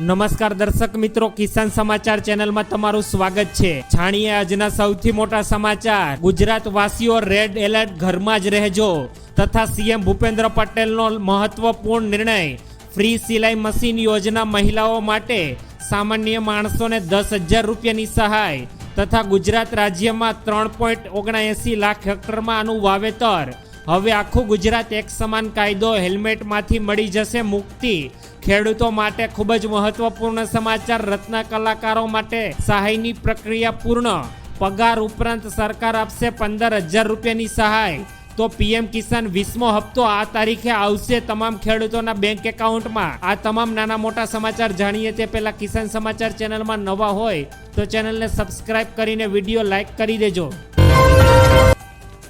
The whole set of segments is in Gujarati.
નમસ્કાર દર્શક મિત્રો, કિસાન સમાચાર ચેનલમાં તમારું સ્વાગત છે. જાણીએ આજના સૌથી મોટા સમાચાર. ગુજરાત વાસીઓ રેડ એલર્ટ ઘરમાં જ રહેજો. તથા સીએમ ભૂપેન્દ્ર પટેલનો મહત્વપૂર્ણ નિર્ણય. ફ્રી સિલાઈ મશીન યોજના મહિલાઓ માટે સામાન્ય માણસોને દસ હજાર રૂપિયાની સહાય. તથા ગુજરાત રાજ્યમાં ત્રણ પોઈન્ટ ઓગણએંસી લાખ હેક્ટરમાં આનું વાવેતર. હવે આખું ગુજરાત એક સમાન કાયદો હેલ્મેટમાંથી મળી જશે મુક્તિ. ખેડૂતો માટે ખૂબ જ મહત્વપૂર્ણ સમાચાર, રત્ન કલાકારો માટે સહાયની પ્રક્રિયા પૂર્ણ. પગાર ઉપરાંત સરકાર આપશે પંદર હજાર રૂપિયાની સહાય. તો પીએમ કિસાન વીસમો હપ્તો આ તારીખે આવશે તમામ ખેડૂતોના બેંક એકાઉન્ટમાં. આ તમામ નાના મોટા સમાચાર જાણીએ તે પહેલા કિસાન સમાચાર ચેનલમાં નવા હોય તો ચેનલને સબસ્ક્રાઇબ કરીને વીડિયો લાઈક કરી દેજો.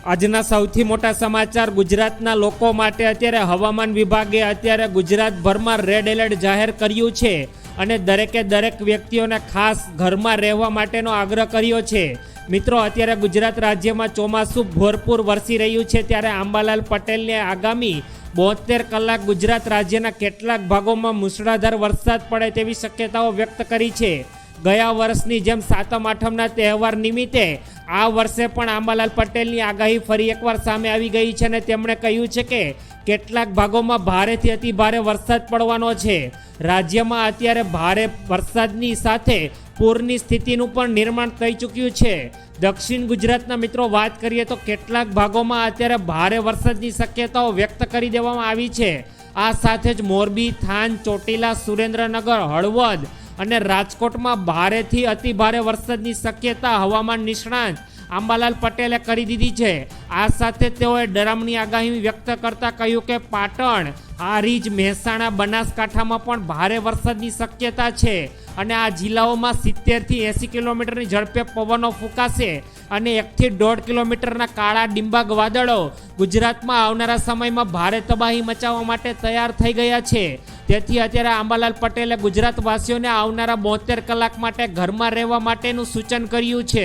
આજના સૌથી મોટા સમાચાર ગુજરાતના લોકો માટે અત્યારે હવામાન વિભાગે અત્યારે ગુજરાતભરમાં રેડ એલર્ટ જાહેર કર્યું છે અને દરેકે દરેક વ્યક્તિઓને ખાસ ઘરમાં રહેવા માટેનો આગ્રહ કર્યો છે. મિત્રો, અત્યારે ગુજરાત રાજ્યમાં ચોમાસું ભરપૂર વરસી રહ્યું છે ત્યારે આંબાલાલ પટેલને આગામી બોતેર કલાક ગુજરાત રાજ્યના કેટલાક ભાગોમાં મુસળાધાર વરસાદ પડે તેવી શક્યતાઓ વ્યક્ત કરી છે. ગયા વર્ષની જેમ સાતમ, આઠમના તહેવાર નિમિત્તે આ વર્ષે પણ આંબાલાલ પટેલની આગાહી ફરી એકવાર સામે આવી ગઈ છે અને તેમણે કહ્યું છે કે કેટલાક ભાગોમાં ભારેથી અતિ ભારે વરસાદ પડવાનો છે. રાજ્યમાં અત્યારે ભારે વરસાદની સાથે પૂરની સ્થિતિનું પણ નિર્માણ થઈ ચૂક્યું છે. દક્ષિણ ગુજરાતના મિત્રો વાત કરીએ તો કેટલાક ભાગોમાં અત્યારે ભારે વરસાદની શક્યતાઓ વ્યક્ત કરી દેવામાં આવી છે. આ સાથે જ મોરબી, થાન, ચોટીલા, સુરેન્દ્રનગર, હળવદ અને રાજકોટમાં ભારેથી અતિ ભારે વરસાદની શક્યતા, હવામાન નિષ્ણાંત આંબાલાલ પટેલે કરી દીધી છે. આ સાથે તેઓએ ડરામની આગાહી વ્યક્ત કરતા કહ્યું કે પાટણ હારીજ મહેસાણા, બનાસકાંઠામાં પણ ભારે વરસાદની શક્યતા છે. અને આ જિલ્લાઓમાં સિત્તેરથી એંસી કિલોમીટરની ઝડપે પવનો ફૂંકાશે અને એકથી દોઢ કિલોમીટરના કાળા ડિંબાગ વાદળો ગુજરાતમાં આવનારા સમયમાં ભારે તબાહી મચાવવા માટે તૈયાર થઈ ગયા છે. તેથી અત્યારે આંબાલાલ પટેલે ગુજરાતવાસીઓને આવનારા બોતેર કલાક માટે ઘરમાં રહેવા માટેનું સૂચન કર્યું છે.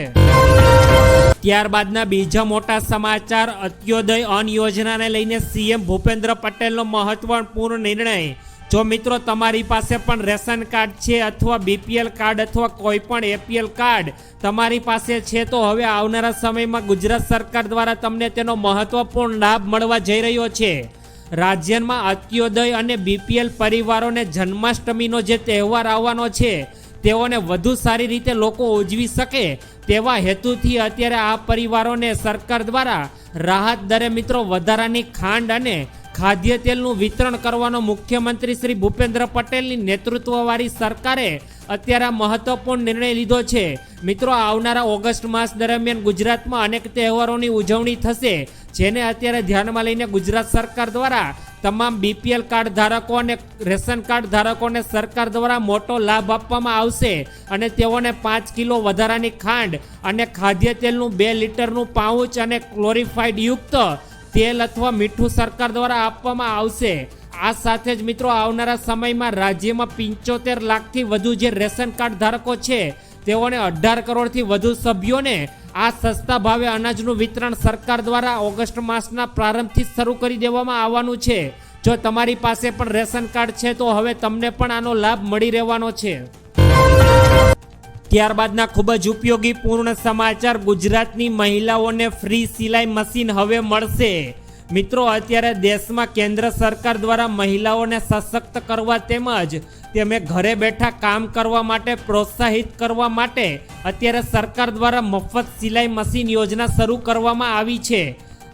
ત્યારબાદના બીજા મોટા સમાચાર, અત્યોદય અન યોજનાને લઈને સીએમ ભૂપેન્દ્ર પટેલનો મહત્વપૂર્ણ નિર્ણય જો મિત્રો, તમારી પાસે પણ રેશન કાર્ડ છે અથવા બીપીએલ કાર્ડ અથવા કોઈ પણ એપીએલ કાર્ડ તમારી પાસે છે, તો હવે આવનારા સમયમાં ગુજરાત સરકાર દ્વારા તમને તેનો મહત્વપૂર્ણ લાભ મળવા જઈ રહ્યો છે. રાજ્યમાં અત્યોદય અને બીપીએલ પરિવારોને જન્માષ્ટમીનો જે તહેવાર આવવાનો છે, તેઓને વધુ સારી રીતે લોકો ઉજવી શકે તેવા હેતુથી અત્યારે આ પરિવારોને સરકાર દ્વારા રાહત દરે મિત્રો, વધારાની ખાંડ અને ખાદ્ય તેલનું વિતરણ કરવાનો મુખ્યમંત્રી શ્રી ભૂપેન્દ્ર પટેલની નેતૃત્વવાળી સરકારે અત્યારે મહત્વપૂર્ણ નિર્ણય લીધો છે. મિત્રો, આવનારા ઓગસ્ટ માસ દરમિયાન ગુજરાતમાં અનેક તહેવારોની ઉજવણી થશે, જેને અત્યારે ધ્યાનમાં લઈને ગુજરાત સરકાર દ્વારા તમામ બીપીએલ કાર્ડ ધારકો અને રેશન કાર્ડ ધારકોને સરકાર દ્વારા મોટો લાભ આપવામાં આવશે અને તેઓને પાંચ કિલો વધારાની ખાંડ અને ખાદ્ય તેલનું બે લીટરનું પાઉચ અને ક્લોરિફાઈડ યુક્ત તેલ અથવા મીઠું સરકાર દ્વારા આપવામાં આવશે. આ સાથે જ મિત્રો આવનારા સમયમાં રાજ્યમાં પિંચોતેર લાખથી વધુ જે રેશન કાર્ડ ધારકો છે, તેઓને અઢાર કરોડથી વધુ સભ્યોને આ સસ્તા ભાવે અનાજનું વિતરણ સરકાર દ્વારા ઓગસ્ટ માસના પ્રારંભથી શરૂ કરી દેવામાં આવવાનું છે. જો તમારી પાસે પણ રેશન કાર્ડ છે, તો હવે તમને પણ આનો લાભ મળી રહેવાનો છે. ત્યારબાદના ખૂબ જ ઉપયોગી પૂર્ણ સમાચાર ગુજરાતની મહિલાઓને ફ્રી સિલાઈ મશીન હવે મળશે. મિત્રો, અત્યારે દેશમાં કેન્દ્ર સરકાર દ્વારા મહિલાઓને સશક્ત કરવા તેમજ તેમને ઘરે બેઠા કામ કરવા માટે પ્રોત્સાહિત કરવા માટે અત્યારે સરકાર દ્વારા મફત સિલાઈ મશીન યોજના શરૂ કરવામાં આવી છે.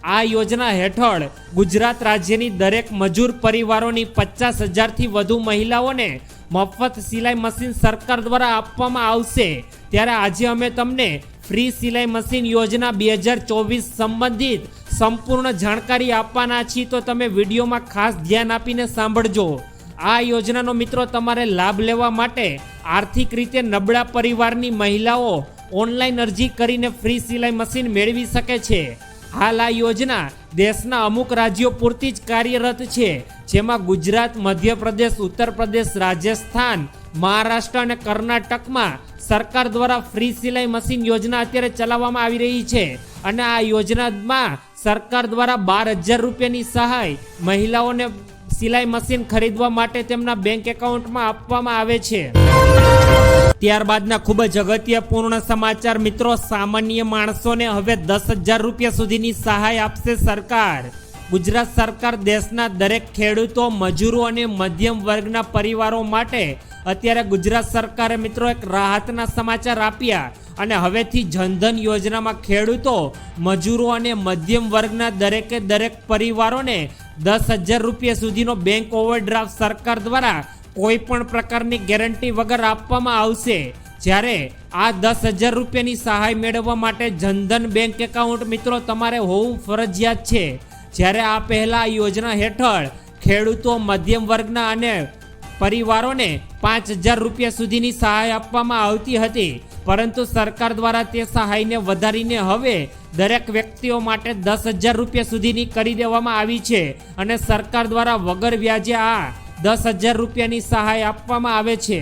આ યોજના હેઠળ ગુજરાત રાજ્યની દરેક મજૂર પરિવારોની પચાસ હજારથી વધુ મહિલાઓને મફત સિલાઈ મશીન સરકાર દ્વારા આપવામાં આવશે. ત્યારે આજે અમે તમને ફ્રી સિલાઈ મશીન યોજના બે હજાર ચોવીસ સંબંધિત સંપૂર્ણ જાણકારી આપવાના છીએ. તો તમે વિડીયોમાં ખાસ ધ્યાન આપીને સાંભળજો. આ યોજનાનો મિત્રો તમારે લાભ લેવા માટે આર્થિક રીતે નબળા પરિવારની મહિલાઓ ઓનલાઈન અરજી કરીને ફ્રી સિલાઈ મશીન મેળવી શકે છે. હાલ આ યોજના દેશના અમુક રાજ્યો પૂરતી જ કાર્યરત છે, જેમાં ગુજરાત, મધ્યપ્રદેશ ઉત્તર પ્રદેશ રાજસ્થાન, મહારાષ્ટ્ર અને કર્ણાટકમાં સરકાર દ્વારા ફ્રી સિલાઈ મશીન યોજના અત્યારે ચલાવવામાં આવી રહી છે. અને આ યોજનામાં સરકાર દ્વારા બાર હજાર રૂપિયાની સહાય મહિલાઓને સિલાઈ મશીન ખરીદવા માટે તેમના બેંક એકાઉન્ટમાં આપવામાં આવે છે. ત્યારબાદના ખૂબ જ અગત્યપૂર્ણ સમાચાર. મિત્રો, સામાન્ય માણસોને હવે દસ હજાર રૂપિયા સુધીની સહાય આપશે સરકાર. ગુજરાત સરકાર દેશના દરેક ખેડૂતો, મજૂરો અને મધ્યમ વર્ગના પરિવારો માટે અત્યારે ગુજરાત સરકારે મિત્રો એક રાહતના સમાચાર આપ્યા અને હવેથી જનધન યોજનામાં ખેડૂતો, મજૂરો અને મધ્યમ વર્ગના દરેકે દરેક પરિવારોને દસ હજાર રૂપિયા સુધીનો બેંક ઓવરડ્રાફ્ટ સરકાર દ્વારા કોઈ પણ પ્રકારની ગેરંટી વગર આપવામાં આવશે. જ્યારે આ દસ હજાર રૂપિયાની સહાય મેળવવા માટે જનધન બેંક એકાઉન્ટ મિત્રો તમારે હોવું ફરજિયાત છે. જ્યારે આ પહેલાં આ યોજના હેઠળ ખેડૂતો, મધ્યમ વર્ગના અને પરિવારોને પાંચ હજાર રૂપિયા સુધીની સહાય આપવામાં આવતી હતી. પરંતુ સરકાર દ્વારા તે સહાયને વધારીને હવે દરેક વ્યક્તિઓ માટે દસ હજાર રૂપિયા સુધીની કરી દેવામાં આવી છે અને સરકાર દ્વારા વગર વ્યાજે આ દસ હજાર રૂપિયાની સહાય આપવામાં આવે છે.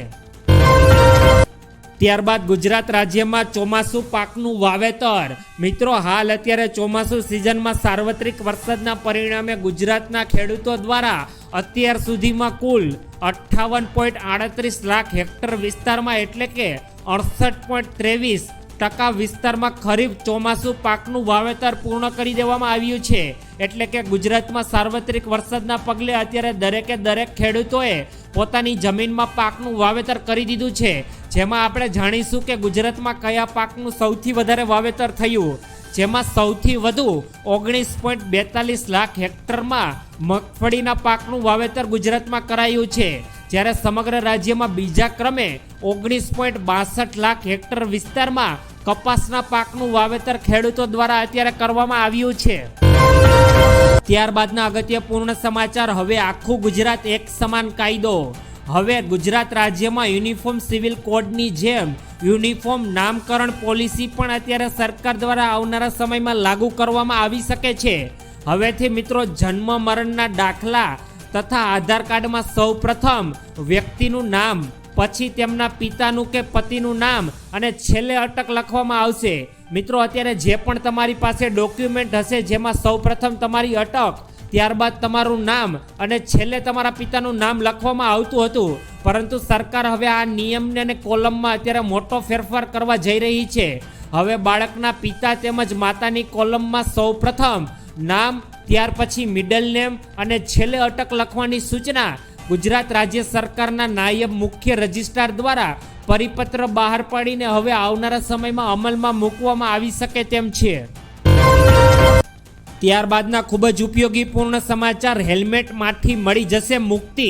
ત્યારબાદ ગુજરાત રાજ્યમાં ચોમાસું પાકનું વાવેતર. મિત્રો, હાલ અત્યારે ચોમાસું સિઝનમાં સાર્વત્રિક વરસાદના પરિણામે ગુજરાતના ખેડૂતો દ્વારા અત્યાર સુધીમાં કુલ અઠ્ઠાવન પોઈન્ટ આડત્રીસ લાખ હેક્ટર વિસ્તારમાં એટલે કે અડસઠ પોઈન્ટ ત્રેવીસ ટકા વિસ્તારમાં ખરીફ ચોમાસું પાકનું વાવેતર પૂર્ણ કરી દેવામાં આવ્યું છે. એટલે કે ગુજરાતમાં સાર્વત્રિક વરસાદના પગલે અત્યારે દરેકે દરેક ખેડૂતોએ પોતાની જમીનમાં પાકનું વાવેતર કરી દીધું છે. જેમાં આપણે જાણીશું કે ગુજરાતમાં કયા પાકનું સૌથી વધારે વાવેતર થયું. જેમાં સૌથી વધુ ઓગણીસ પોઈન્ટ બેતાલીસ લાખ હેક્ટરમાં મગફળીના પાકનું વાવેતર ગુજરાતમાં કરાયું છે. જ્યારે સમગ્ર રાજ્યમાં બીજા ક્રમે ઓગણીસ પોઈન્ટ બાસઠ લાખ હેક્ટર વિસ્તારમાં કપાસના પાકનું વાવેતર ખેડૂતો દ્વારા અત્યારે કરવામાં આવ્યું છે. ત્યારબાદના અગત્યપૂર્ણ સમાચાર, હવે આખું ગુજરાત એક સમાન કાયદો. હવે ગુજરાત રાજ્યમાં યુનિફોર્મ સિવિલ કોડની જેમ યુનિફોર્મ નામકરણ પોલિસી પણ અત્યારે સરકાર દ્વારા આવનારા સમયમાં લાગુ કરવામાં આવી શકે છે. હવેથી મિત્રો, જન્મ મરણના દાખલા તથા આધાર કાર્ડમાં સૌ પ્રથમ વ્યક્તિનું નામ પછી તેમના પિતાનું કે પતિનું નામ અને છેલ્લે અટક લખવામાં આવશે. મિત્રો, અત્યારે જે પણ તમારી પાસે ડોક્યુમેન્ટ હશે, જેમાં સૌ પ્રથમ તમારી અટક, ત્યારબાદ તમારું નામ અને છેલ્લે તમારા પિતાનું નામ લખવામાં આવતું હતું. પરંતુ સરકાર હવે આ નિયમને અને કોલમમાં અત્યારે મોટો ફેરફાર કરવા જઈ રહી છે. હવે બાળકના પિતા તેમજ માતાની કોલમમાં સૌ પ્રથમ નામ, ત્યાર પછી મિડલ નેમ અને છેલ્લે અટક લખવાની સૂચના ગુજરાત રાજ્ય સરકારના નાયબ મુખ્ય રજિસ્ટ્રાર દ્વારા પરિપત્ર બહાર પાડીને હવે આવનારા સમયમાં અમલમાં મૂકવામાં આવી શકે તેમ છે. ત્યારબાદના ખૂબ જ ઉપયોગીપૂર્ણ સમાચાર હેલ્મેટમાંથી મળી જશે મુક્તિ.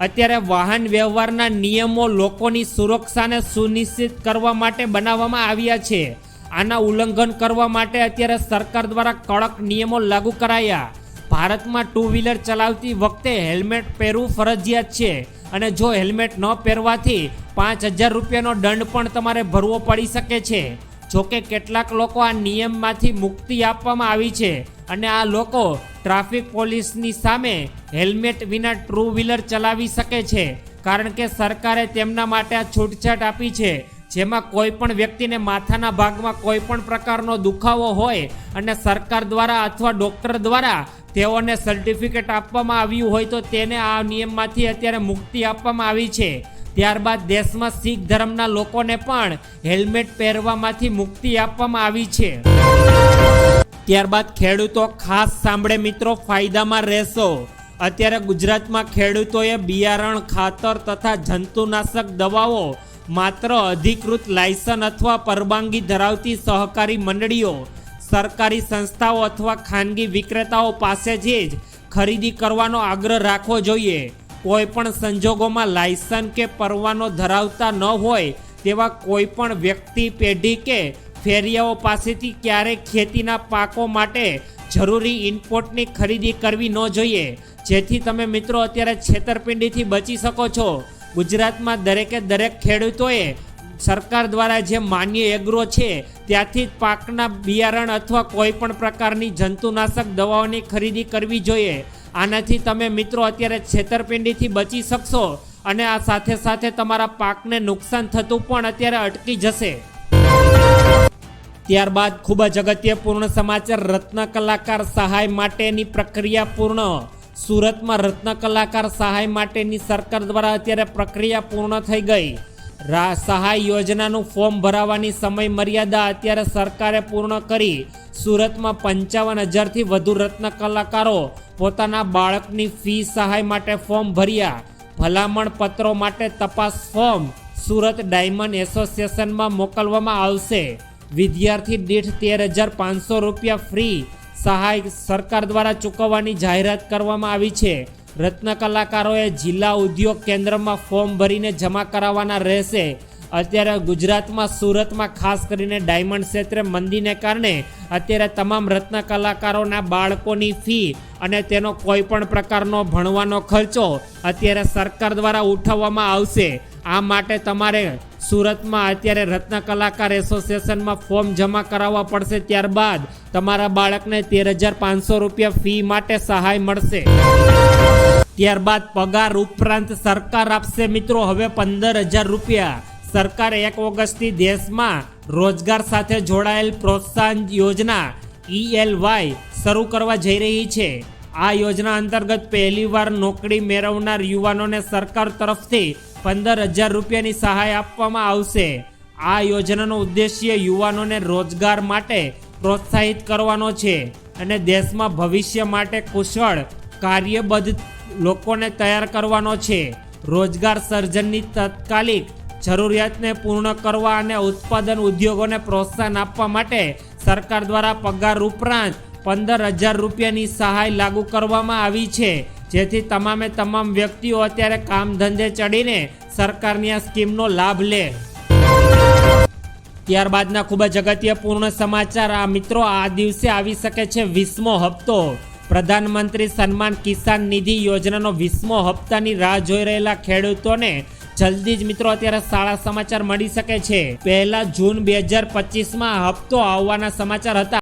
અત્યારે વાહન વ્યવહારના નિયમો લોકોની સુરક્ષાને સુનિશ્ચિત કરવા માટે બનાવવામાં આવ્યા છે. આના ઉલ્લંઘન કરવા માટે અત્યારે સરકાર દ્વારા કડક નિયમો લાગુ કરાયા. ભારતમાં ટુ વ્હીલર ચલાવતી વખતે હેલ્મેટ પહેરવું ફરજિયાત છે. અને જો હેલ્મેટ ન પહેરવાથી પાંચ હજાર રૂપિયાનો દંડ પણ તમારે ભરવો પડી શકે છે. જોકે કેટલાક લોકો આ નિયમમાંથી મુક્તિ આપવામાં આવી છે અને આ લોકો ટ્રાફિક પોલીસની સામે હેલ્મેટ વિના ટુ વ્હીલર ચલાવી શકે છે. કારણ કે સરકારે તેમના માટે આ છૂટછાટ આપી છે. જેમાં કોઈ પણ વ્યક્તિને માથાના ભાગમાં કોઈ પણ પ્રકારનો દુખાવો હોય અને સરકાર દ્વારા અથવા ડોક્ટર દ્વારા તેઓને સર્ટિફિકેટ આપવામાં આવ્યું હોય તો તેને આ નિયમમાંથી અત્યારે મુક્તિ આપવામાં આવી છે. ત્યારબાદ દેશમાં શીખ ધર્મના લોકોને પણ હેલ્મેટ પહેરવામાંથી મુક્તિ આપવામાં આવી છે. ત્યારબાદ ખેડૂતો ખાસ સાંભળે મિત્રો, ફાયદામાં રહેશો. અત્યારે ગુજરાતમાં ખેડૂતોએ બિયારણ, ખાતર તથા જંતુનાશક દવાઓ માત્ર અધિકૃત લાયસન અથવા પરવાનગી ધરાવતી સહકારી મંડળીઓ, સરકારી સંસ્થાઓ અથવા ખાનગી વિક્રેતાઓ પાસેથી જ ખરીદી કરવાનો આગ્રહ રાખવો જોઈએ. કોઈપણ સંજોગોમાં લાયસન કે પરવાનો ધરાવતા ન હોય તેવા કોઈપણ વ્યક્તિ, પેઢી કે ફેરિયાઓ પાસેથી ક્યારેય ખેતીના પાકો માટે જરૂરી ઇનપુટની ખરીદી કરવી ન જોઈએ. જેથી તમે મિત્રો અત્યારે છેતરપિંડીથી બચી શકો છો. ગુજરાતમાં દરેકે દરેક ખેડૂતોએ સરકાર દ્વારા જે માન્ય એગ્રો છે, ત્યાંથી જ પાકના બિયારણ અથવા કોઈ પણ પ્રકારની જંતુનાશક દવાઓની ખરીદી કરવી જોઈએ. આનાથી તમે મિત્રો અત્યારે છેતરપિંડીથી બચી શકશો અને આ સાથે સાથે તમારા પાકને નુકસાન થતું પણ અત્યારે અટકી જશે. ત્યારબાદ ખૂબ જ અગત્યપૂર્ણ સમાચાર, રત્ન કલાકાર સહાય માટેની પ્રક્રિયા પૂર્ણ. સુરતમાં રત્ન કલાકાર સહાય માટેની સરકાર દ્વારા અત્યારે પ્રક્રિયા પૂર્ણ થઈ ગઈ. સહાય યોજનાનું ફોર્મ ભરાવાની સમય મર્યાદા અત્યારે સરકારે પૂર્ણ કરી. સુરતમાં પંચાવન હજારથી વધુ રત્ન કલાકારો પોતાના બાળકની ફી સહાય માટે ફોર્મ ભર્યા. ભલામણ પત્રો માટે તપાસ ફોર્મ સુરત ડાયમંડ એસોસિએશનમાં મોકલવામાં આવશે. વિદ્યાર્થી દીઠ તેર હજાર પાંચસો રૂપિયા ફ્રી સહાય સરકાર દ્વારા ચૂકવવાની જાહેરાત કરવામાં આવી છે. રત્ન કલાકારોએ જિલ્લા ઉદ્યોગ કેન્દ્રમાં ફોર્મ ભરીને જમા કરાવવાના રહેશે. અત્યારે ગુજરાતમાં, સુરતમાં ખાસ કરીને ડાયમંડ ક્ષેત્રે મંદીને કારણે અત્યારે તમામ રત્ન કલાકારોના બાળકોની ફી અને તેનો કોઈ પણ પ્રકારનો ભણવાનો ખર્ચો અત્યારે સરકાર દ્વારા ઉઠાવવામાં આવશે. આ માટે તમારે સુરતમાં અત્યારે રત્ન કલાકાર એસોસિએશનમાં ફોર્મ જમા કરાવવા પડશે ત્યારબાદ તમારા બાળકને તેર હજાર પાંચસો રૂપિયા ફી માટે સહાય મળશે. ત્યારબાદ પગાર ઉપરાંત સરકાર આપશે મિત્રો હવે પંદર હજાર રૂપિયા. સરકાર એક ઓગસ્ટથી દેશમાં રોજગાર સાથે જોડાયેલ પ્રોત્સાહન યોજના ઈએલવાય શરૂ કરવા જઈ રહી છે. આ યોજના અંતર્ગત પહેલીવાર નોકરી મેળવનાર યુવાનોને સરકાર તરફથી પંદર હજાર રૂપિયાની સહાય આપવામાં આવશે. આ યોજનાનો ઉદ્દેશ્ય યુવાનોને રોજગાર માટે પ્રોત્સાહિત કરવાનો છે અને દેશમાં ભવિષ્ય માટે કુશળ, કાર્યબદ્ધ લોકોને તૈયાર કરવાનો છે. રોજગાર સર્જનની તાત્કાલિક જરૂરિયાતને પૂર્ણ કરવા અને ઉત્પાદન ઉદ્યોગોને પ્રોત્સાહન આપવા માટે સરકાર દ્વારા પગાર ઉપરાંત પંદર હજાર રૂપિયાની સહાય લાગુ કરવામાં આવી છે. જેથી તમામે તમામ વ્યક્તિઓ અત્યારે કામ ધંધે ચડીને સરકારની આ સ્કીમનો લાભ લે. ત્યારબાદના ખૂબ જ અગત્યપૂર્ણ સમાચાર આ મિત્રો આ દિવસે આવી શકે છે વીસમો હપ્તો. પ્રધાનમંત્રી સન્માન કિસાન નિધિ યોજનાનો વીસમો હપ્તાની રાહ જોઈ રહેલા ખેડૂતોને જલ્દી જ મિત્રો અત્યારે સારા સમાચાર મળી શકે છે. પહેલા જૂન બે હજાર પચીસમાં હપ્તો આવવાના સમાચાર હતા.